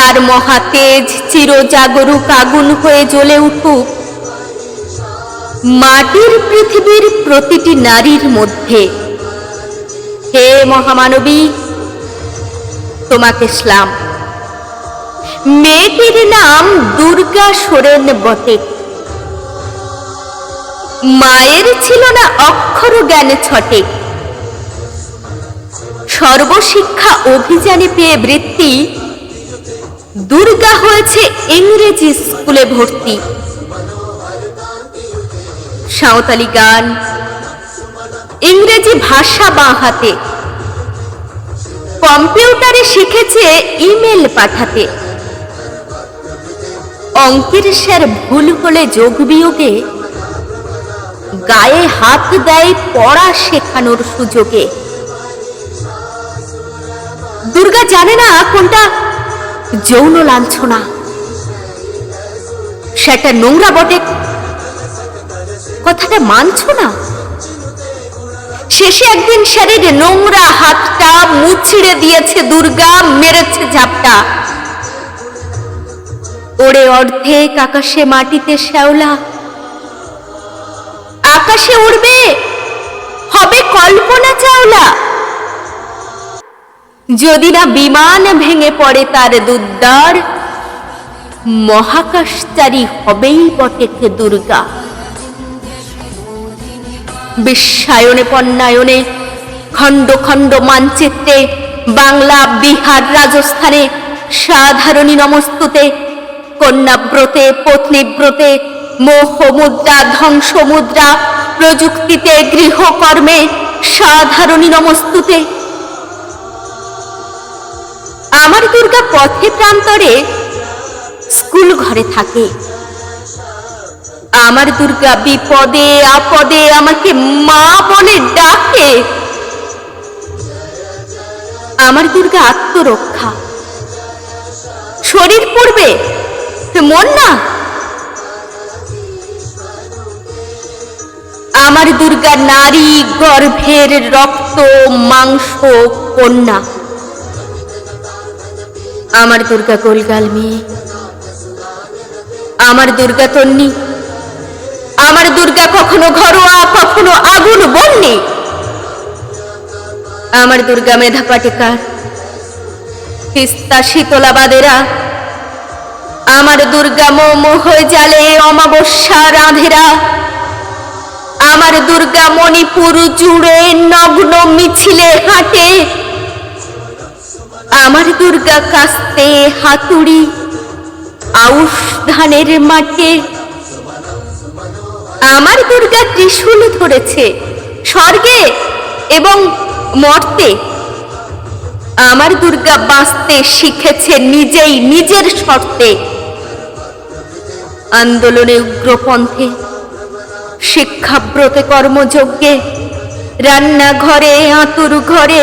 তার মহাতেজ চিরজাগরুক আগুন হয়ে জ্বলে উঠুক। মাটির পৃথিবীর প্রতিটি নারীর মধ্যে। হে মহামানবী, তোমাকে স্লাম। মেয়েটির নাম দুর্গা সোরেন বটে। মায়ের ছিল না অক্ষর জ্ঞানে ছটে। সর্বশিক্ষা অভিযানে পেয়ে বৃত্তি দুর্গা হয়েছে ইংরেজি স্কুলে ভর্তি। সাঁওতালি গান, ইংরেজি ভাষা বাঁ হাতে কম্পিউটারে শিখেছে ইমেল পাঠাতে। অঙ্কের স্যার ভুল হলে যোগ বিয়োগে গায়ে হাত দেয় পড়া শেখানোর সুযোগে। দুর্গা জানে না কোনটা যৌন লাঞ্ছনা। সেটা নোংরা বটে। কথাটা মানছ না? শেষে একদিন স্যারের নোংরা হাতটা মুছিড়ে দিয়েছে দুর্গা, মেরেছে ঝাপটা। ওড়ে অর্ধেক আকাশে মাটিতে শ্যাওলা। আকাশে উড়বে? হবে কল্পনা চাওলা। যদি না বিমান ভেঙে পড়ে তার দুদ্দার মহাকাশচারী হবেই বটে দুর্গা। বিশ্বায়নে, পণ্যায়নে, খণ্ড খণ্ড মানচিত্রে, বাংলা, বিহার, রাজস্থানে, সাধারণী নমস্তুতে, কন্যাব্রতে, পত্নীব্রতে, মোহ মুদ্রা, ধ্বংস মুদ্রা, প্রযুক্তিতে, গৃহকর্মে, সাধারণী নমস্তুতে আমার দুর্গা পথে প্রান্তরে স্কুল ঘরে থাকে। আমার দুর্গা বিপদে, আপদে আমাকে মা বলে ডাকে। আমার দুর্গা আত্মরক্ষা। শরীর পড়বে, মন না। আমার দুর্গা নারী গর্ভের রক্ত, মাংস, কন্যা। আমার দুর্গা গোলগাল মেয়ে, আমার দুর্গা তন্নি, আমার দুর্গা কখনো ঘরোয়া, কখনো আগুন বন্যে। আমার দুর্গা মেধা পাটিকার, তিস্তা শীতলাবাদেরা, আমার দুর্গা মোমো হয়ে জালে অমাবস্যা রাধেরা। আমার দুর্গা মণিপুর জুড়ে নগ্ন মিছিলে হাঁটে। আমার দুর্গা কাস্তে হাতুড়ি, আউশ ধানের মাঠে। আমার দুর্গা ত্রিশূল ধরেছে স্বর্গে এবং মর্তে। আমার দুর্গা বাঁচতে শিখেছে নিজেই নিজের শর্তে। আন্দোলনে উগ্রপন্থে, শিক্ষাব্রতে কর্মযজ্ঞে, রান্নাঘরে আতুর ঘরে